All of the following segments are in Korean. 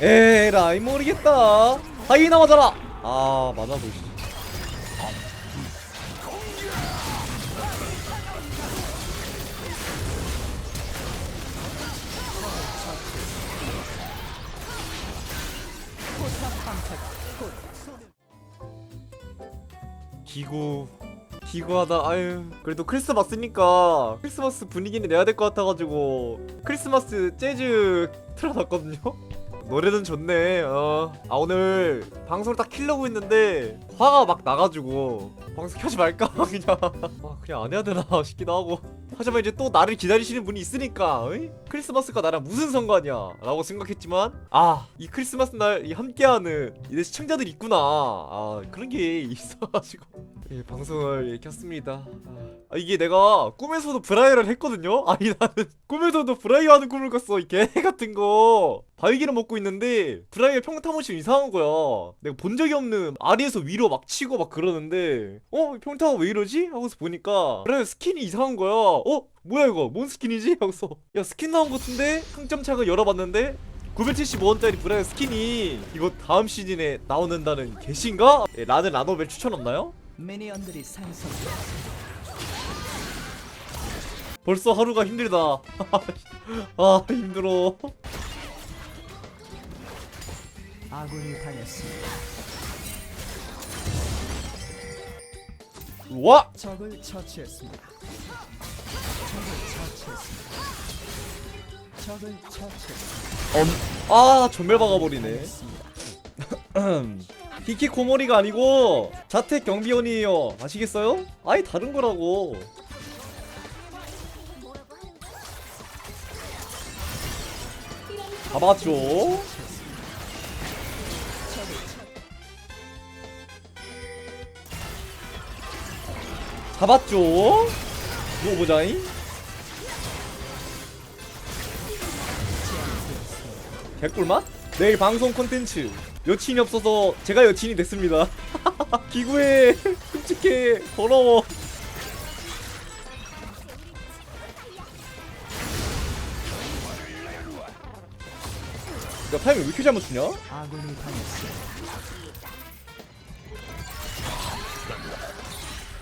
에라이 모르겠다. 하이나 맞아라. 아 맞아도 씨. 기구 기구하다. 아유 그래도 크리스마스니까 크리스마스 분위기는 내야 될 것 같아가지고 크리스마스 재즈 틀어놨거든요 노래는 좋네. 어. 아 오늘 방송을 딱 키려고 했는데 화가 막 나가지고 방송 켜지 말까? 그냥. 아, 그냥 안 해야 되나 싶기도 하고. 하지만 이제 또 나를 기다리시는 분이 있으니까 어이? 크리스마스가 나랑 무슨 상관이야? 라고 생각했지만 아 이 크리스마스 날 이 함께하는 이제 시청자들이 있구나. 아 그런 게 있어가지고. 예, 방송을 예, 켰습니다. 아, 이게 내가 꿈에서도 브라이어를 했거든요? 아니 나는 꿈에서도 브라이어 하는 꿈을 꿨어 이 개 같은 거 바위기를 먹고 있는데 브라이어 평타 모션 이상한 거야 내가 본 적이 없는 아래에서 위로 막 치고 막 그러는데 어 평타가 왜 이러지? 하고서 보니까 브라이어 스킨이 이상한 거야 어? 뭐야 이거 뭔 스킨이지? 하고서 야 스킨 나온 것 같은데? 흥점창을 열어봤는데 975원짜리 브라이어 스킨이 이거 다음 시즌에 나오는다는 계신가? 예, 라는 라노벨 추천 없나요? 미니언들이. 벌써 하루가 힘들다 아 힘들어 아군이 당했습니다. 와! 적을 처치했습니다. 적을 처치했습니다. 적을 처치했습니다. 아 전멸 박아버리네 당했습니다. 히키 코모리가 아니고 자택 경비원이에요 아시겠어요? 아예 다른 거라고 잡았죠 잡았죠? 이거 보자잉? 개꿀맛? 내일 방송 콘텐츠. 여친이 없어서 제가 여친이 됐습니다. 기구해 끔찍해. 더러워. 야 타이밍 왜 이렇게 잘 맞추냐?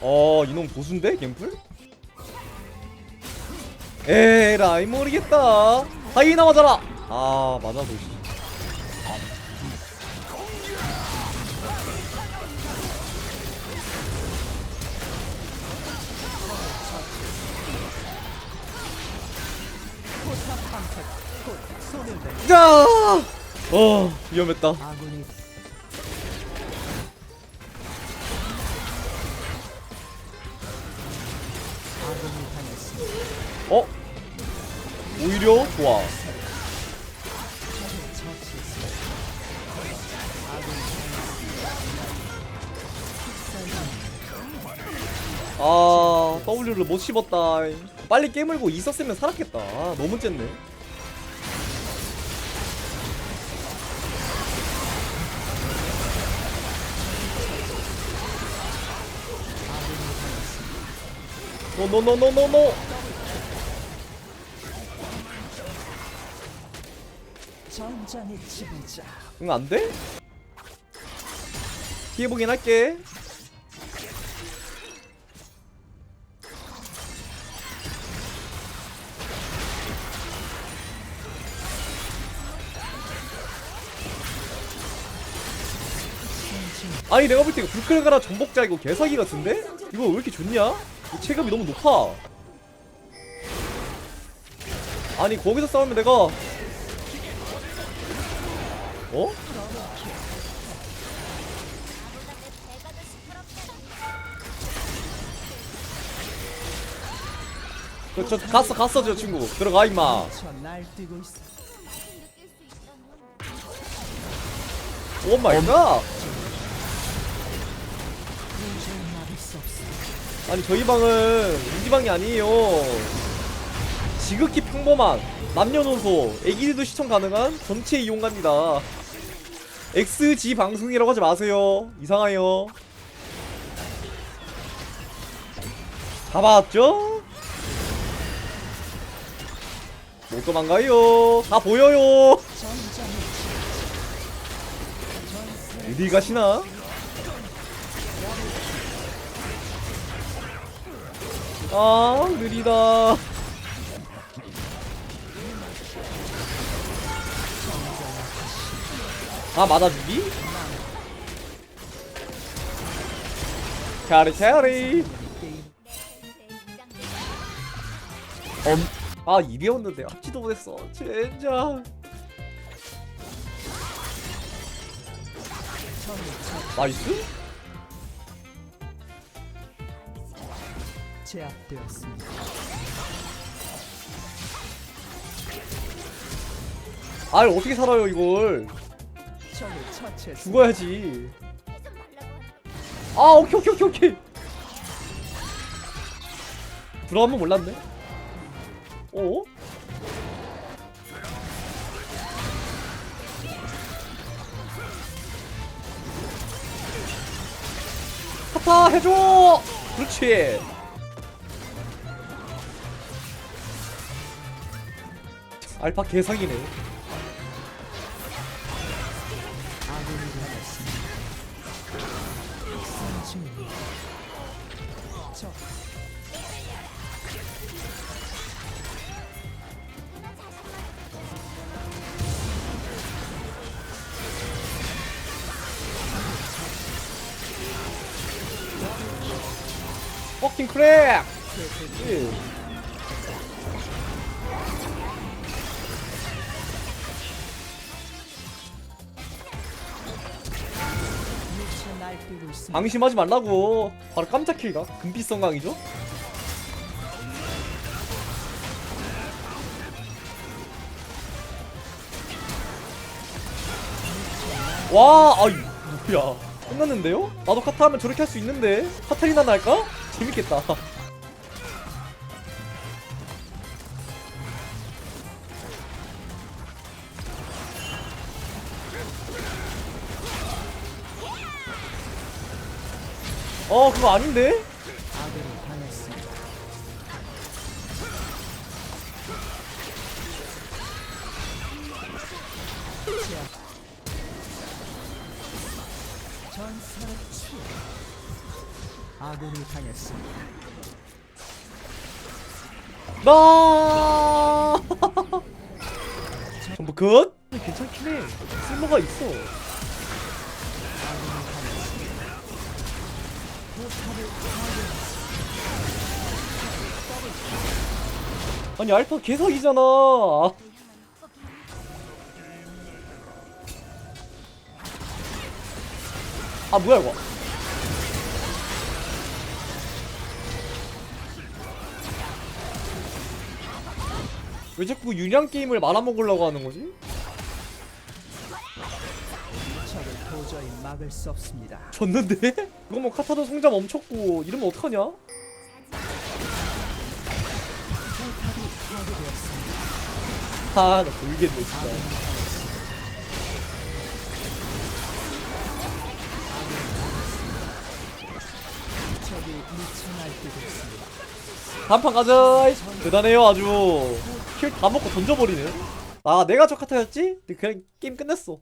어 이놈 보수인데 갬플? 에라이 모르겠다 하이나 맞아라 아 맞아도 씨. 자! 어 위험했다 어? 오히려 좋아. 아 W를 못 씹었다. 빨리 깨물고 있었으면 살았겠다. 아, 너무 쨌네. 노노노노노노 전장의 지배자. 응 안 돼? 피해보긴 할게 아니 내가 볼 때 이거 불크레가라 전복자 이거 개사기 같은데? 이거 왜 이렇게 좋냐? 이 체급이 너무 높아 아니 거기서 싸우면 내가 어? 저, 저 갔어 갔어 저 친구 들어가 임마. 오 마이 갓. 아니 저희 방은 우리 방이 아니에요 지극히 평범한 남녀노소 애기들도 시청 가능한 전체 이용가입니다 XG 방송이라고 하지 마세요 이상해요 잡았죠? 못 도망가요 다 보여요. 어디 가시나? 아 느리다 아 맞아주기? 캐리 캐리 엄, 아 입이었는데 합치도 못했어 젠장 나이스? 제압되었습니다. 아 어떻게 살아요 이걸. 죽어야지. 아 오케이 오케이 오케이 오케이. 들어가면 몰랐네. 어? 카타 해줘! 그렇지. 알파 개사기네 선중입니다. 적 퍼킹 크랙 예. 방심하지 말라고. 바로 깜짝 킬가 금빛 성강이죠? 와 아이 뭐야. 끝났는데요? 나도 카타 하면 저렇게 할 수 있는데? 카타리나 날까? 재밌겠다 어 그거 아닌데? 아군이 당했습니다. 나 전부 굿? 괜찮긴 해 쓸모가 있어 아니 알파 개석이잖아 아 뭐야 이거 왜 자꾸 유냥 게임을 말아먹으려고 하는 거지? 도저히 막을 수 없습니다. 졌는데? 이거 뭐 카타도 성장 멈췄고 이러면 어떡하냐? 파괴되었습니다. 아나 돌겠네 진짜. 단판 가자 대단해요 아주 킬 다 먹고 던져버리네 아 내가 저 카타였지? 그냥 게임 끝냈어